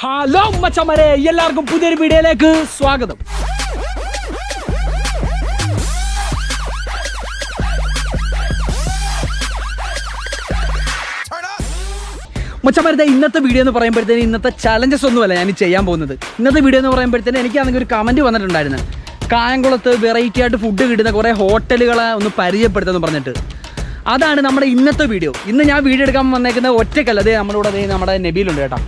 Hello മച്ചമ്മരെ എല്ലാവർക്കും പുതിയൊരു വീഡിയോയിലേക്ക് സ്വാഗതം. മച്ചമാരുടെ ഇന്നത്തെ വീഡിയോ എന്ന് പറയുമ്പോഴത്തേന് ഇന്നത്തെ ചലഞ്ചസ് ഒന്നുമല്ല ഞാൻ ചെയ്യാൻ പോകുന്നത്. ഇന്നത്തെ വീഡിയോ എന്ന് പറയുമ്പോഴത്തേന് എനിക്കാണെങ്കിൽ ഒരു കമന്റ് വന്നിട്ടുണ്ടായിരുന്നു. കായംകുളത്ത് വെറൈറ്റി ആയിട്ട് ഫുഡ് കിട്ടുന്ന കുറേ ഹോട്ടലുകളെ ഒന്ന് പരിചയപ്പെടുത്തുമെന്ന് പറഞ്ഞിട്ട്. അതാണ് നമ്മുടെ ഇന്നത്തെ വീഡിയോ ഇന്ന് ഞാൻ വീഡിയോ എടുക്കാൻ വന്നേക്കുന്നത് ഒറ്റയ്ക്കല്ല. അതേ നമ്മുടെ കൂടെ നമ്മുടെ നബിയിലുണ്ട് കേട്ടോ.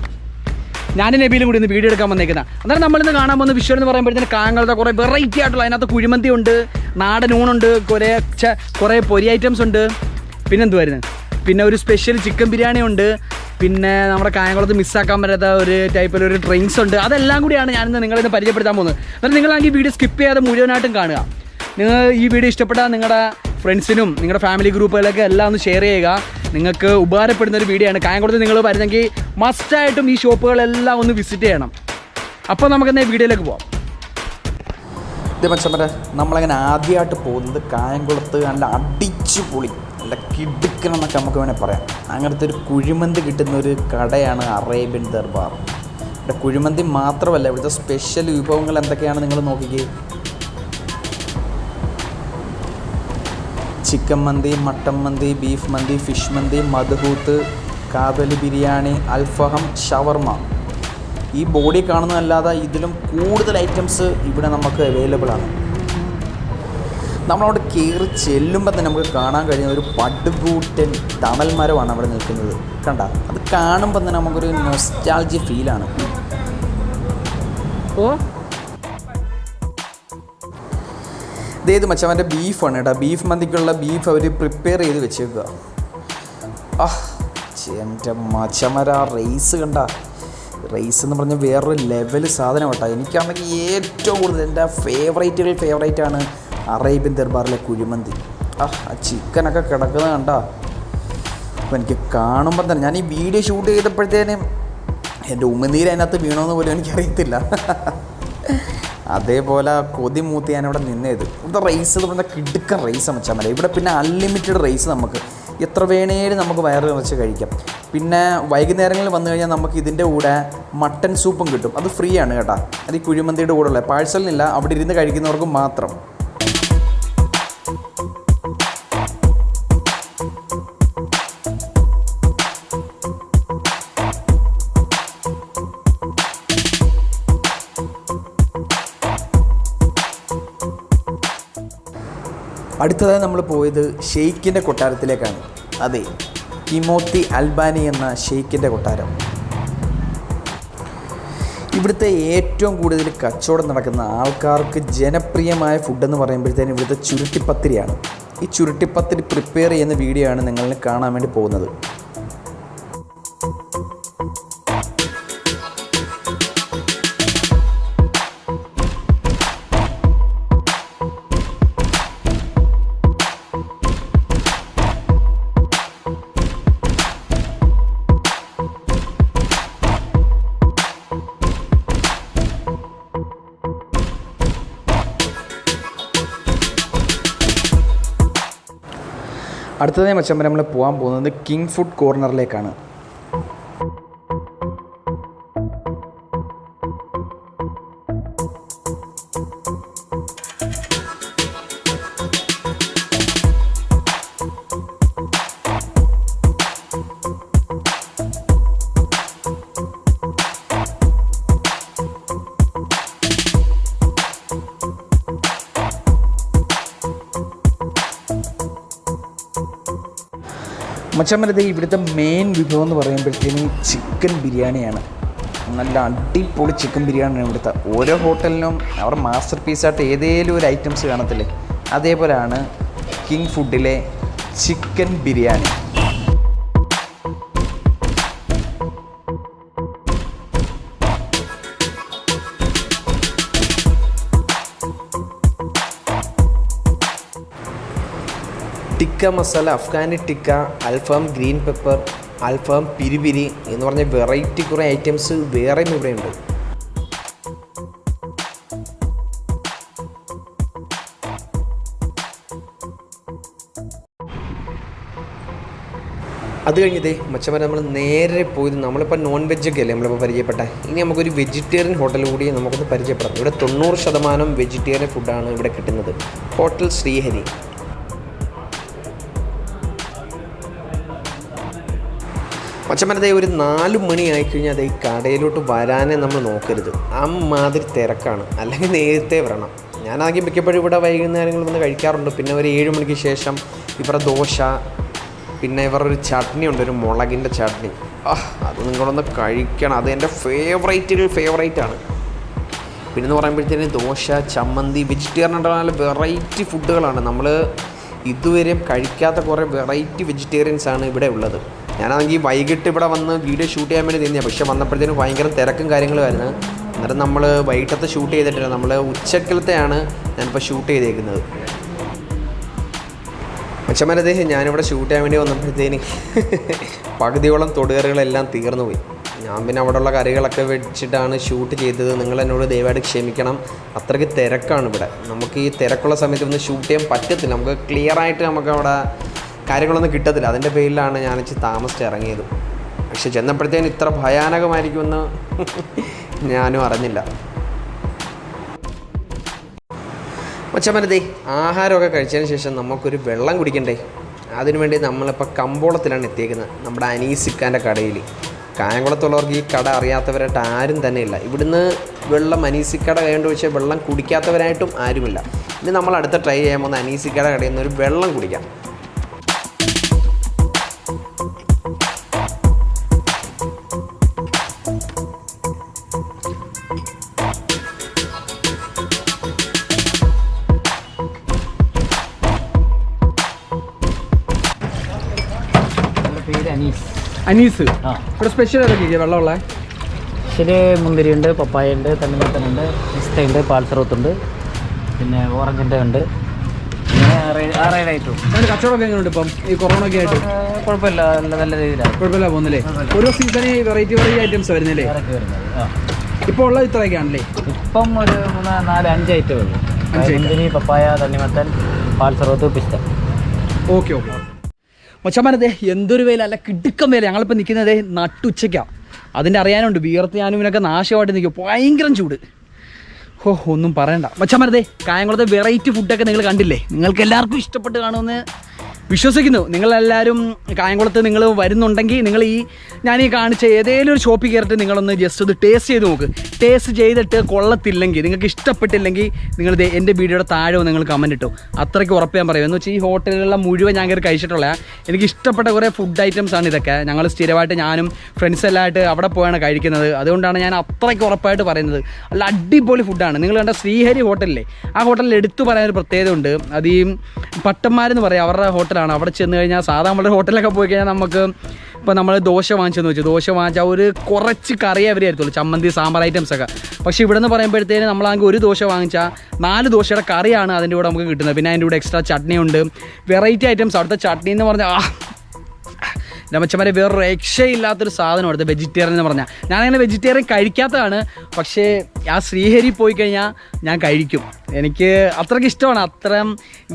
ഞാനും നബിയിലും കൂടി ഇന്ന് വീഡിയോ എടുക്കാൻ വന്നേക്കുന്ന. അന്നേരം നമ്മളിന്ന് കാണാൻ പോകുന്ന വിഷ്വൽ എന്ന് പറയുമ്പോഴത്തേന് കാങ്ങളുടെ കുറേ വെറൈറ്റി ആയിട്ടുള്ള അതിനകത്ത് കുഴിമന്തി ഉണ്ട് നാടൻ ഊണുണ്ട് കുറേ കുറേ പൊരി ഐറ്റംസ് ഉണ്ട്. പിന്നെന്തുവായിരുന്നു? പിന്നെ ഒരു സ്പെഷ്യൽ ചിക്കൻ ബിരിയാണി ഉണ്ട്. പിന്നെ നമ്മുടെ കായംകുളത്ത് മിസ്സാക്കാൻ പറ്റാത്ത ഒരു ടൈപ്പിൽ ഒരു ഡ്രിങ്ക്സ് ഉണ്ട്. അതെല്ലാം കൂടിയാണ് ഞാനിന്ന് നിങ്ങളിന്ന് പരിചയപ്പെടുത്താൻ പോകുന്നത്. അന്നേരം നിങ്ങളാണെങ്കിൽ വീഡിയോ സ്കിപ്പ് ചെയ്യാതെ മുഴുവനായിട്ടും കാണുക. നിങ്ങൾ ഈ വീഡിയോ ഇഷ്ടപ്പെട്ടാൽ നിങ്ങളുടെ ഫ്രണ്ട്സിനും നിങ്ങളുടെ ഫാമിലി ഗ്രൂപ്പുകളൊക്കെ എല്ലാം ഒന്ന് ഷെയർ ചെയ്യുക. നിങ്ങൾക്ക് ഉപകാരപ്പെടുന്ന ഒരു വീഡിയോ ആണ്. കായംകുളത്ത് നിങ്ങൾ വരുന്നെങ്കിൽ മസ്റ്റായിട്ടും ഈ ഷോപ്പുകളെല്ലാം ഒന്ന് വിസിറ്റ് ചെയ്യണം. അപ്പോൾ നമുക്കെന്നാൽ വീഡിയോയിലേക്ക് പോവാം. ഇത് മച്ചമ്മരെ നമ്മളങ്ങനെ ആദ്യമായിട്ട് പോകുന്നത് കായംകുളത്ത് നല്ല അടിച്ചു പൊളി നല്ല കിടുക്കണം എന്നൊക്കെ നമുക്ക് വേണേൽ പറയാം. അങ്ങനത്തെ ഒരു കുഴിമന്തി കിട്ടുന്ന ഒരു കടയാണ് അറേബ്യൻ ദർബാർ. ഇവിടെ കുഴിമന്തി മാത്രമല്ല ഇവിടുത്തെ സ്പെഷ്യൽ വിഭവങ്ങൾ എന്തൊക്കെയാണ് നിങ്ങൾ നോക്കിക്കേ. ചിക്കൻ മന്തി മട്ടൻ മന്തി ബീഫ് മന്തി ഫിഷ് മന്തി മധുഹൂത്ത് കാബലി ബിരിയാണി അൽഫഹം ഷവർമ. ഈ ബോഡി കാണുന്നതല്ലാതെ ഇതിലും കൂടുതൽ ഐറ്റംസ് ഇവിടെ നമുക്ക് അവൈലബിൾ ആണ്. നമ്മളവിടെ കയറി ചെല്ലുമ്പോൾ തന്നെ നമുക്ക് കാണാൻ കഴിയുന്ന ഒരു പടുകൂട്ടൻ തണൽ മരമാണ് അവിടെ നിൽക്കുന്നത്. കണ്ട അത് കാണുമ്പോൾ തന്നെ നമുക്കൊരു നൊസ്റ്റാൾജി ഫീലാണ് ഓ ഇതേത് മച്ചവന്റെ ബീഫാണ് കേട്ടോ ബീഫ് മന്തിക്കുള്ള ബീഫ് അവർ പ്രിപ്പയർ ചെയ്ത് വെച്ചേക്കുക ആ എന്റെ മച്ചമര റൈസ് കണ്ട. റൈസ് എന്ന് പറഞ്ഞാൽ വേറൊരു ലെവൽ സാധനം കേട്ടോ. എനിക്കാണെങ്കിൽ ഏറ്റവും കൂടുതൽ എന്റെ ഫേവറേറ്റുകൾ ഫേവറേറ്റ് ആണ് അറേബ്യൻ ദർബാറിലെ കുഴിമന്തി. ആ ആ ചിക്കനൊക്കെ കിടക്കുന്നത് കണ്ട. അപ്പോൾ എനിക്ക് കാണുമ്പോൾ തന്നെ ഞാൻ ഈ വീഡിയോ ഷൂട്ട് ചെയ്തപ്പോഴത്തേനും എന്റെ ഉമ്മനീര് അതിനകത്ത് വീണോന്ന് പോലും എനിക്കറിയത്തില്ല. അതേപോലെ കൊതി മൂത്ത് ഞാനിവിടെ നിന്നേത്. ഇവിടെ റേസ് എന്ന് പറഞ്ഞാൽ കിടുക്ക റേസ് വെച്ചാൽ ഇവിടെ പിന്നെ അൺലിമിറ്റഡ് റേസ് നമുക്ക്. എത്ര വേണേലും നമുക്ക് വയറ് നിറച്ച് കഴിക്കാം. പിന്നെ വൈകുന്നേരങ്ങളിൽ വന്നു കഴിഞ്ഞാൽ നമുക്ക് ഇതിന്റെ കൂടെ മട്ടൻ സൂപ്പും കിട്ടും. അത് ഫ്രീ ആണ് കേട്ടോ. അത് ഈ കുഴിമന്തിയുടെ കൂടെ ഉള്ളത് പാഴ്സലിനില്ല അവിടെ ഇരുന്ന് കഴിക്കുന്നവർക്ക് മാത്രം. അടുത്തതായി നമ്മൾ പോയത് ഷെയ്ഖിന്റെ കൊട്ടാരത്തിലേക്കാണ്. അതെ കിമോത്തി അൽബാനി എന്ന ഷെയ്ഖിന്റെ കൊട്ടാരം. ഇവിടുത്തെ ഏറ്റവും കൂടുതൽ കച്ചവടം നടക്കുന്ന ആൾക്കാർക്ക് ജനപ്രിയമായ ഫുഡെന്ന് പറയുമ്പോഴത്തേനും ഇവിടുത്തെ ചുരുട്ടിപ്പത്തിരിയാണ്. ഈ ചുരുട്ടിപ്പത്തിരി പ്രിപ്പയർ ചെയ്യുന്ന വീഡിയോ ആണ് നിങ്ങളിൽ കാണാൻ വേണ്ടി പോകുന്നത്. അടുത്തതായി മച്ചമ്പരം നമ്മൾ പോകാൻ പോകുന്നത് കിങ് ഫുഡ് കോർണറിലേക്കാണ് മച്ചമ്മരത് ഇവിടുത്തെ മെയിൻ വിഭവം എന്ന് പറയുമ്പോഴത്തേനും ചിക്കൻ ബിരിയാണിയാണ്. നല്ല അടിപൊളി ചിക്കൻ ബിരിയാണിയാണ് ഇവിടുത്തെ. ഓരോ ഹോട്ടലിനും അവർ മാസ്റ്റർ പീസായിട്ട് ഏതേലും ഒരു ഐറ്റംസ് കാണത്തില്ലേ? അതേപോലെയാണ് കിങ് ഫുഡിലെ ചിക്കൻ ബിരിയാണി. ടിക്ക മസാല അഫ്ഗാനി ടിക്ക അൽഫാം ഗ്രീൻ പെപ്പർ അൽഫാം പിരിപിരി എന്ന് പറഞ്ഞ വെറൈറ്റി കുറേ ഐറ്റംസ് വേറെയും ഇവിടെയുണ്ട്. അത് കഴിഞ്ഞതേ മച്ചമാരെ നമ്മൾ നേരെ പോയത് നമ്മളിപ്പോൾ നോൺ വെജ് ഒക്കെ അല്ലേ നമ്മളിപ്പോൾ പരിചയപ്പെട്ടെ? ഇനി നമുക്കൊരു വെജിറ്റേറിയൻ ഹോട്ടൽ കൂടി നമുക്കൊന്ന് പരിചയപ്പെടാം. ഇവിടെ തൊണ്ണൂറ് ശതമാനം വെജിറ്റേറിയൻ ഫുഡാണ് ഇവിടെ കിട്ടുന്നത്. ഹോട്ടൽ ശ്രീഹരി. മച്ചമരത്തെ ഒരു നാല് മണി ആയിക്കഴിഞ്ഞാൽ അത് ഈ കടയിലോട്ട് വരാനേ നമ്മൾ നോക്കരുത്. അമ്മാതിരി തിരക്കാണ്. അല്ലെങ്കിൽ നേരത്തെ വരണം. ഞാനാദ്യം മിക്കപ്പോഴും ഇവിടെ വൈകുന്നേരങ്ങൾ വന്ന് കഴിക്കാറുണ്ട്. പിന്നെ ഒരു ഏഴ് മണിക്ക് ശേഷം ഇവരുടെ ദോശ പിന്നെ ഇവരുടെ ഒരു ചട്നി ഉണ്ട് ഒരു മുളകിന്റെ ചട്നി. ആ അത് നിങ്ങളൊന്ന് കഴിക്കണം. അത് എന്റെ ഫേവറേറ്റുകൾ ഫേവറേറ്റ് ആണ്. പിന്നെ എന്ന് പറയുമ്പോഴത്തേന് ദോശ ചമ്മന്തി വെജിറ്റേറിയൻ നല്ല വെറൈറ്റി ഫുഡുകളാണ് നമ്മൾ ഇതുവരെയും കഴിക്കാത്ത കുറേ വെറൈറ്റി വെജിറ്റേറിയൻസ് ആണ് ഇവിടെ ഉള്ളത്. ഞാനാണെങ്കിൽ വൈകിട്ട് ഇവിടെ വന്ന് വീഡിയോ ഷൂട്ട് ചെയ്യാൻ വേണ്ടി നിന്നതാണ് പക്ഷെ വന്നപ്പോഴത്തേനും ഭയങ്കര തിരക്കും കാര്യങ്ങളുമായിരുന്നു അന്നേരം നമ്മൾ വൈകിട്ടത്തെ ഷൂട്ട് ചെയ്തിട്ടില്ല. നമ്മൾ ഉച്ചക്കലത്തെയാണ് ഞാനിപ്പോൾ ഷൂട്ട് ചെയ്തേക്കുന്നത്. മച്ചന്മാരദ്ദേഹം ഞാനിവിടെ ഷൂട്ട് ചെയ്യാൻ വേണ്ടി വന്നപ്പോഴത്തേന് പകുതിയോളം തൊടുകറികളെല്ലാം തീർന്നു പോയി. ഞാൻ പിന്നെ അവിടെയുള്ള കറികളൊക്കെ വെച്ചിട്ടാണ് ഷൂട്ട് ചെയ്തത്. നിങ്ങൾ എന്നോട് ദയവായിട്ട് ക്ഷമിക്കണം. അത്രയ്ക്ക് തിരക്കാണ് ഇവിടെ. നമുക്ക് ഈ തിരക്കുള്ള സമയത്ത് ഒന്ന് ഷൂട്ട് ചെയ്യാൻ പറ്റത്തില്ല. നമുക്ക് ക്ലിയറായിട്ട് നമുക്ക് അവിടെ കാര്യങ്ങളൊന്നും കിട്ടത്തില്ല. അതിന്റെ പേരിലാണ് ഞാൻ ഇച്ചിരി താമസിച്ച് ഇറങ്ങിയത്. പക്ഷെ ചെന്നപ്പോഴത്തേന് ഇത്ര ഭയാനകമായിരിക്കുമെന്ന് ഞാനും അറിഞ്ഞില്ല. മച്ചമരതേ ആഹാരമൊക്കെ കഴിച്ചതിന് ശേഷം നമുക്കൊരു വെള്ളം കുടിക്കണ്ടേ? അതിനുവേണ്ടി നമ്മളിപ്പോൾ കമ്പോളത്തിലാണ് എത്തിയേക്കുന്നത്. നമ്മുടെ അനീസിക്കാന്റെ കടയിൽ. കായംകുളത്തുള്ളവർക്ക് ഈ കട അറിയാത്തവരായിട്ട് ആരും തന്നെ ഇല്ല. ഇവിടുന്ന് വെള്ളം അനീസിക്കട കൈകൊണ്ട് വെച്ചാൽ വെള്ളം കുടിക്കാത്തവരായിട്ടും ആരുമില്ല. ഇനി നമ്മൾ അടുത്ത ട്രൈ ചെയ്യാൻ പോകുന്ന അനീസിക്കട കടയിൽ നിന്ന് ഒരു വെള്ളം കുടിക്കാം. പേര് അനീസ്. അനീസ്? ആ. ഇവിടെ സ്പെഷ്യൽ ഏതൊക്കെ വെള്ളമുള്ള? ഇതിൽ മുന്തിരിയുണ്ട് പപ്പായുണ്ട് തണ്ണിമത്തനുണ്ട് പിസ്തയുണ്ട് പാൽസറോത്തുണ്ട് പിന്നെ ഓറഞ്ചിന്റെ ഉണ്ട്. കച്ചവടമൊക്കെ എങ്ങനെയുണ്ട് ഇപ്പം? ഈ കൊറോണ ഒക്കെ ആയിട്ട് കുഴപ്പമില്ല. നല്ല രീതിയിലാണ്. കുഴപ്പമില്ല പോകുന്നില്ലേ? ഓരോ സീസണിൽ വെറൈറ്റി വെറൈറ്റി ഐറ്റംസ് വരുന്നില്ലേ? ആ. ഇപ്പോൾ ഉള്ളത് ഇത്രയൊക്കെയാണല്ലേ? ഇപ്പം ഒരു മൂന്ന് നാല് അഞ്ച് ഐറ്റം ഉള്ളൂ. പപ്പായ തണ്ണിമത്തൻ പാൽസറോത്ത് പിസ്ത. Okay okay. മച്ചമാനത്തെ എന്തൊരു വേല. അല്ല കിടുക്കം വേല. ഞങ്ങളിപ്പോൾ നിൽക്കുന്നത് നട്ടുച്ചയ്ക്കാണ് അതിന്റെ അറിയാനുണ്ട് വിയർത്ത് ഇവനൊക്കെ നാശമായിട്ട് നിൽക്കും. ഭയങ്കരം ചൂട്. ഓ ഒന്നും പറയണ്ട. മച്ചമാനത്തെ കായംകുളത്തെ വെറൈറ്റി ഫുഡൊക്കെ നിങ്ങൾ കണ്ടില്ലേ? നിങ്ങൾക്ക് എല്ലാവർക്കും ഇഷ്ടപ്പെട്ട് കാണുമെന്ന് വിശ്വസിക്കുന്നു. നിങ്ങളെല്ലാവരും കായംകുളത്ത് നിങ്ങൾ വരുന്നുണ്ടെങ്കിൽ നിങ്ങൾ ഈ ഞാൻ ഈ കാണിച്ച ഏതെങ്കിലും ഒരു ഷോപ്പിൽ കയറിയിട്ട് നിങ്ങളൊന്ന് ജസ്റ്റ് ഒന്ന് ടേസ്റ്റ് ചെയ്ത് നോക്ക്. ടേസ്റ്റ് ചെയ്തിട്ട് കൊള്ളത്തില്ലെങ്കിൽ നിങ്ങൾക്ക് ഇഷ്ടപ്പെട്ടില്ലെങ്കിൽ നിങ്ങൾ എന്റെ വീഡിയോയുടെ താഴെ നിങ്ങൾ കമന്റ് ഇട്ടു. അത്രയ്ക്ക് ഉറപ്പ് ഞാൻ പറയും. എന്ന് വെച്ചാൽ ഈ ഹോട്ടലുകളിലെ മുഴുവൻ ഞാൻ കയറി കഴിച്ചിട്ടുള്ള എനിക്ക് ഇഷ്ടപ്പെട്ട കുറേ ഫുഡ് ഐറ്റംസ് ആണ് ഇതൊക്കെ. ഞങ്ങൾ സ്ഥിരമായിട്ട് ഞാനും ഫ്രണ്ട്സ് എല്ലാമായിട്ട് അവിടെ പോയാണ് കഴിക്കുന്നത്. അതുകൊണ്ടാണ് ഞാൻ അത്രയ്ക്ക് ഉറപ്പായിട്ട് പറയുന്നത്. അല്ല അടിപൊളി ഫുഡാണ് നിങ്ങൾ കണ്ട ശ്രീഹരി ഹോട്ടലിലെ ആ ഹോട്ടലിൽ എടുത്തു പറയാൻ ഒരു പ്രത്യേകത ഉണ്ട്. അത് ഈ പട്ടന്മാരെന്ന് പറയാം. അവരുടെ ഹോട്ടലാണ് അവിടെ ചെന്ന് കഴിഞ്ഞാൽ സാധാ നമ്മുടെ ഹോട്ടലിലൊക്കെ പോയി കഴിഞ്ഞാൽ നമുക്ക് ഇപ്പോൾ നമ്മൾ ദോശ വാങ്ങിച്ചെന്ന് വെച്ചു. ദോശ വാങ്ങിച്ചാൽ ഒരു കുറച്ച് കറി അവരെ ആയിരുത്തുള്ളൂ ചമ്മന്തി സാമ്പാർ ഐറ്റംസ് ഒക്കെ. പക്ഷേ ഇവിടെ നിന്ന് പറയുമ്പോഴത്തേന് നമ്മളാണെങ്കിൽ ഒരു ദോശ വാങ്ങിച്ചാൽ നാല് ദോശയുടെ കറിയാണ് അതിന്റെ കൂടെ നമുക്ക് കിട്ടുന്നത്. പിന്നെ അതിന്റെ കൂടെ എക്സ്ട്രാ ചട്നി ഉണ്ട്. വെറൈറ്റി ഐറ്റംസ് അവിടുത്തെ ചട്നി എന്ന് പറഞ്ഞാൽ ആ രമച്ചമാരെ വേറെ രക്ഷയില്ലാത്തൊരു സാധനം അവിടുത്തെ വെജിറ്റേറിയൻ എന്ന് പറഞ്ഞാൽ. ഞാനങ്ങനെ വെജിറ്റേറിയൻ കഴിക്കാത്തതാണ്. പക്ഷേ ആ ശ്രീഹരി പോയി കഴിഞ്ഞാൽ ഞാൻ കഴിക്കും. എനിക്ക് അത്രയ്ക്ക് ഇഷ്ടമാണ്. അത്രയും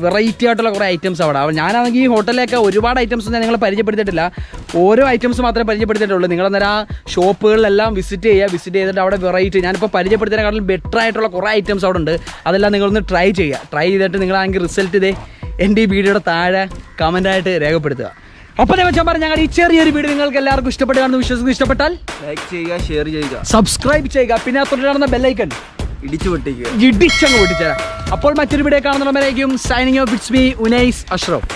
വെറൈറ്റി ആയിട്ടുള്ള കുറേ ഐറ്റംസ് അവിടെ. അപ്പോൾ ഞാനാണെങ്കിൽ ഈ ഹോട്ടലിലൊക്കെ ഒരുപാട് ഐറ്റംസ് ഞാൻ നിങ്ങളെ പരിചയപ്പെടുത്തിയിട്ടില്ല. ഓരോ ഐറ്റംസ് മാത്രമേ പരിചയപ്പെടുത്തിയിട്ടുള്ളൂ. നിങ്ങൾ അന്നേരം ആ ഷോപ്പുകളിലെല്ലാം വിസിറ്റ് ചെയ്യുക വിസിറ്റ് ചെയ്തിട്ട് അവിടെ വെറൈറ്റി ഞാനിപ്പോൾ പരിചയപ്പെടുത്തിയതിനെക്കാളും ബെറ്റർ ആയിട്ടുള്ള കുറേ ഐറ്റംസ് അവിടെ ഉണ്ട്. അതെല്ലാം നിങ്ങളൊന്ന് ട്രൈ ചെയ്യുക. ട്രൈ ചെയ്തിട്ട് നിങ്ങളാണെങ്കിൽ റിസൾട്ട് ഇതേ എന്റെ ഈ വീഡിയോയുടെ താഴെ കമന്റായിട്ട് രേഖപ്പെടുത്തുക. ഞാൻ വെച്ചാൽ ഞങ്ങൾ ഈ ചെറിയൊരു വീഡിയോ നിങ്ങൾക്ക് എല്ലാവർക്കും ഇഷ്ടപ്പെട്ടാണെന്ന് വിശ്വസിക്കുന്നു. ഇഷ്ടപ്പെട്ടാൽ ലൈക്ക് ചെയ്യുക ഷെയർ ചെയ്യുക. സബ്സ്ക്രൈബ് ചെയ്യുക. പിന്നെ തൊട്ട് ബെല്ലൈക്കൺ ഇടിച്ചു പൊട്ടിക്കുക. ഇടിച്ചങ്ങ് പൊട്ടിച്ചേരാം അപ്പോൾ മറ്റൊരു video കാണുന്നവരേക്കും signing off it's me Unais Ashraf